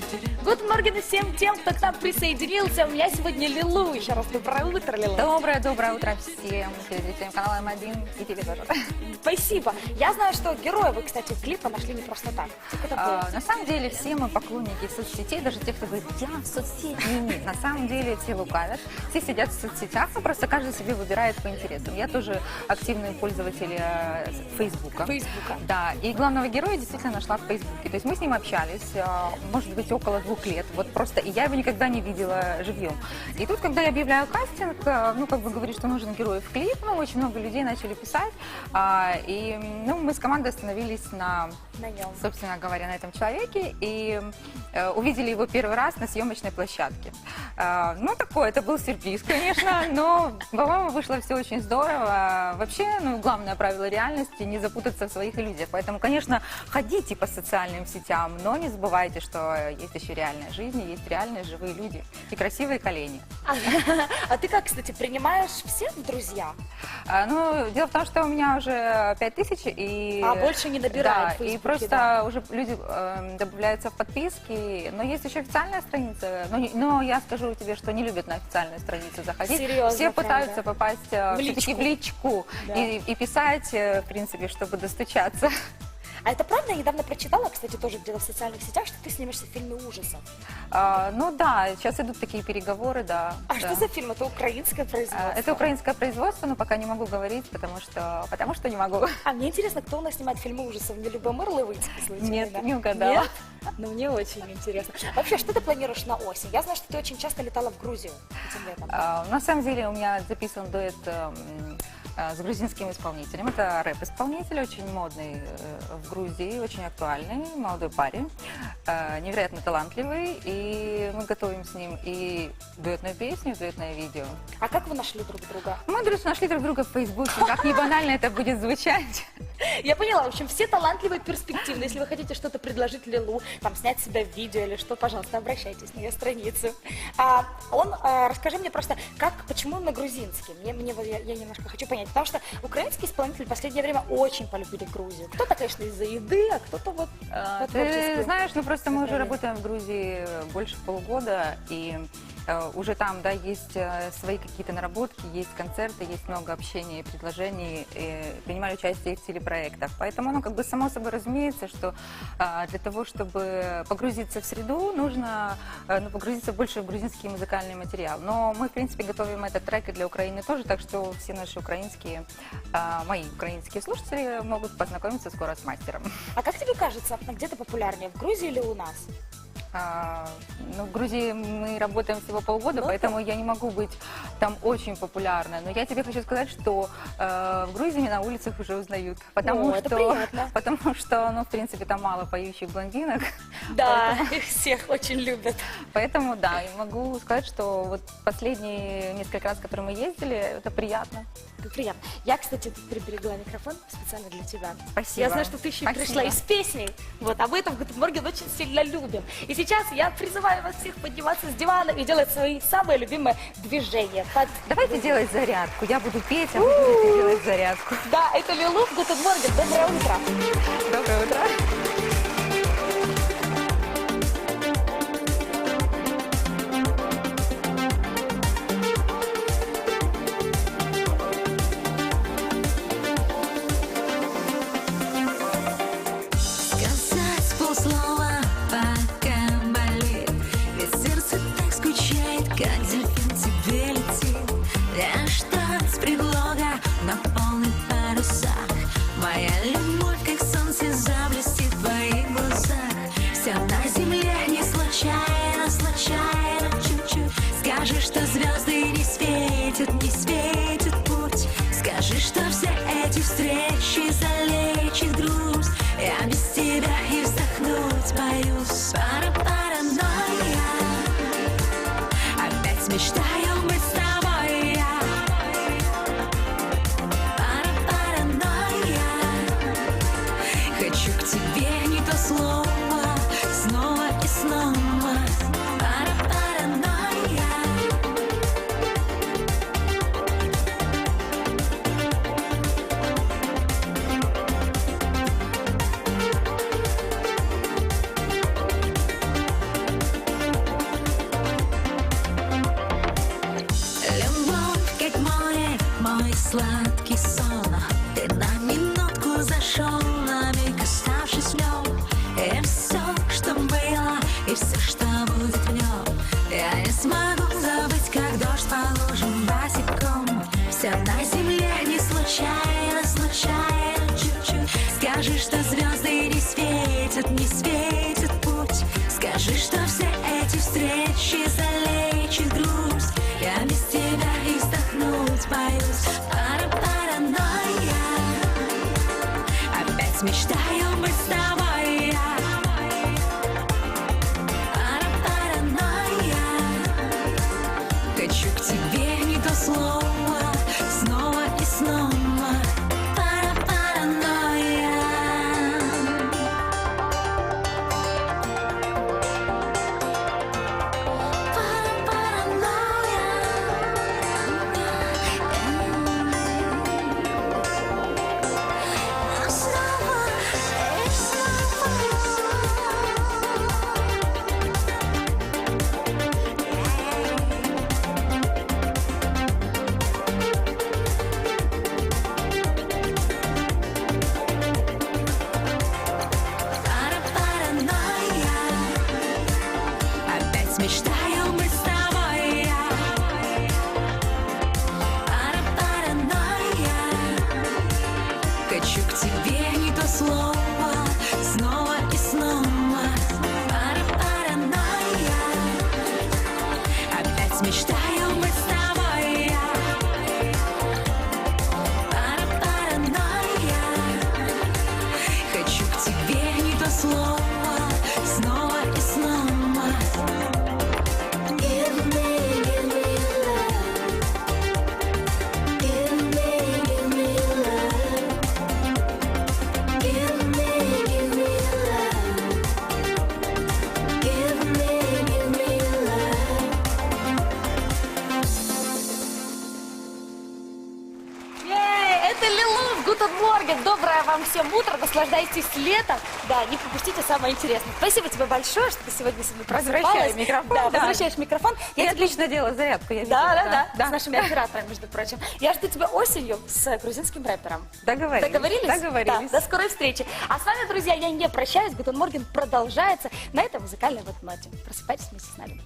to do. Morning всем тем, кто к нам присоединился. У меня сегодня Лилу. Еще раз доброе утро, Лилу. Доброе, доброе утро всем телезрителям канала М1 и тебе тоже. Спасибо. Я знаю, что героя вы, кстати, клипа нашли не просто так. А, на самом деле все мы поклонники соцсетей, даже те, кто говорит, я в соцсети не нет. На самом деле все лукавят, все сидят в соцсетях, но просто каждый себе выбирает по интересам. Я тоже активный пользователь э, Фейсбука. Фейсбука. Да, и главного героя действительно нашла в Фейсбуке. То есть мы с ним общались, э, может быть, около двух лет. Вот просто, и я его никогда не видела живьем. И тут, когда я объявляю кастинг, э, ну, как бы говорит, что нужен герой в клип, ну, очень много людей начали писать. А, И, ну, мы с командой остановились на На нем. собственно говоря, на этом человеке и э, увидели его первый раз на съемочной площадке. Э, ну, такой, это был сюрприз, конечно, но, по-моему, вышло все очень здорово. Вообще, ну, главное правило реальности – не запутаться в своих иллюзиях. Поэтому, конечно, ходите по социальным сетям, но не забывайте, что есть еще реальная жизнь, есть реальные живые люди и красивые колени. А, а ты как, кстати, принимаешь всех в друзья? А, Ну, дело в том, что у меня уже 5000 и... А больше не набирают в Да, Фейсбуке, просто да. уже люди э, добавляются в подписки, но есть еще официальная страница, но, но я скажу тебе, что не любят на официальную страницу заходить. Серьезно, Все правда? пытаются попасть э, В все-таки в личку Да. и, и писать, э, в принципе, чтобы достучаться. А это правда? Я недавно прочитала, кстати, тоже где-то в социальных сетях, что ты снимешься в фильме ужасов. А, ну да, сейчас идут такие переговоры, да. А да. что за фильм? Это украинское производство? А, Это украинское производство, но пока не могу говорить, потому что, потому что не могу. А мне интересно, кто у нас снимает фильмы ужасов? Не Люба Мырловицкий, случайно? Нет, не угадала. Нет? Ну, мне очень интересно. Вообще, что ты планируешь на осень? Я знаю, что ты очень часто летала в Грузию этим летом. А, На самом деле у меня записан дуэт эм, э, с грузинским исполнителем. Это рэп-исполнитель, очень модный э, в Грузии, очень актуальный, молодой парень, э, невероятно талантливый. И мы готовим с ним и дуэтную песню, и дуэтное видео. А как вы нашли друг друга? Мы друг- нашли друг друга в Фейсбуке. Как не банально это будет звучать. Я поняла, в общем, все талантливые, перспективные. Если вы хотите что-то предложить Лилу, там, снять себя в видео или что, пожалуйста, обращайтесь на ее страницу. А, он, а, расскажи мне просто, как, почему на грузинский? Мне, мне, я, я немножко хочу понять, потому что украинские исполнители в последнее время очень полюбили Грузию. Кто-то, конечно, из-за еды, а кто-то вот А, Ты знаешь, ну просто мы уже работаем в Грузии больше полугода, и уже там, да, есть э, свои какие-то наработки, есть концерты, есть много общения и предложений, и принимали участие в телепроектах. Поэтому, ну, как бы само собой разумеется, что а, для того, чтобы погрузиться в среду, нужно э, ну, погрузиться больше в грузинский музыкальный материал. Но мы, в принципе, готовим этот трек и для Украины тоже, так что все наши украинские, мои украинские слушатели могут познакомиться скоро с мастером. А как тебе кажется, где то популярнее, в Грузии или у нас? А, ну, в Грузии мы работаем всего полгода, Ну поэтому я не могу быть там очень популярной. Но я тебе хочу сказать, что э, в Грузии меня на улицах уже узнают. Потому это что, потому что, ну, в принципе, там мало поющих блондинок. Да, их всех очень любят. Поэтому, да, и могу сказать, что вот последние несколько раз, которые мы ездили, это приятно. Приятно. Я, кстати, приберегла микрофон специально для тебя. Спасибо. Я знаю, что ты еще и Спасибо. пришла из песней. Вот, а мы это в очень сильно любим. И сейчас я призываю вас всех подниматься с дивана и делать свои самые любимые движения. Под... Давайте делать зарядку. Я буду петь, а вы будете делать зарядку. Да, это Лилу в утро. Доброе утро. Залечит грусть сладкий сон. Ты на минутку зашел, на миг оставшись в нем. И все, что было, и все, что будет в нем. Я не смогу забыть, как дождь по лужам босиком. Все на земле не случайно, случайно чуть-чуть. Скажи, что звезды не светят, не светят путь. Скажи, что все эти встречи Опять это Лилу в Гутен Морген. Доброе вам всем утро, наслаждайтесь летом. Да, не пропустите самое интересное. Спасибо тебе большое, что ты сегодня со мной просыпалась. микрофон, Да, да. возвращаешь микрофон. Я Я отлично делала зарядку, я Да, видела, да, да, с нашими операторами, между прочим. Я жду тебя осенью с грузинским рэпером. Договорились. Договорились? Договорились. Да, до скорой встречи. А с вами, друзья, я не прощаюсь. Гутен Морген продолжается на этой музыкальной вот ноте. Просыпайтесь вместе с нами.